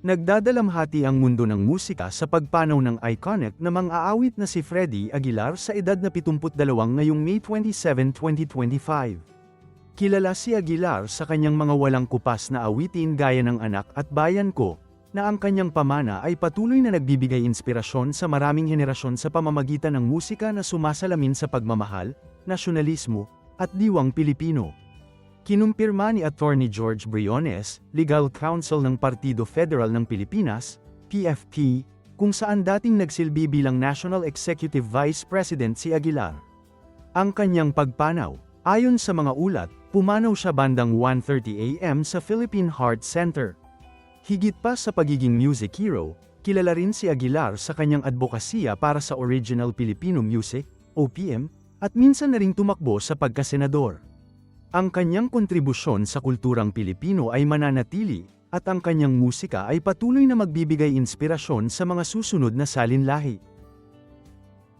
Nagdadalamhati ang mundo ng musika sa pagpanaw ng iconic na mang-aawit na si Freddie Aguilar sa edad na 72 ngayong May 27, 2025. Kilala si Aguilar sa kanyang mga walang kupas na awitin gaya ng Anak at Bayan Ko, na ang kanyang pamana ay patuloy na nagbibigay inspirasyon sa maraming henerasyon sa pamamagitan ng musika na sumasalamin sa pagmamahal, nasyonalismo, at diwang Pilipino. Kinumpirma ni Attorney George Briones, Legal Counsel ng Partido Federal ng Pilipinas, PFP, kung saan dating nagsilbi bilang National Executive Vice President si Aguilar. Ang kanyang pagpanaw, ayon sa mga ulat, pumanaw siya bandang 1.30 am sa Philippine Heart Center. Higit pa sa pagiging music hero, kilala rin si Aguilar sa kanyang advokasya para sa original Filipino music, OPM, at minsan na ring tumakbo sa pagkasenador. Ang kanyang kontribusyon sa kulturang Pilipino ay mananatili, at ang kanyang musika ay patuloy na magbibigay inspirasyon sa mga susunod na salinlahi.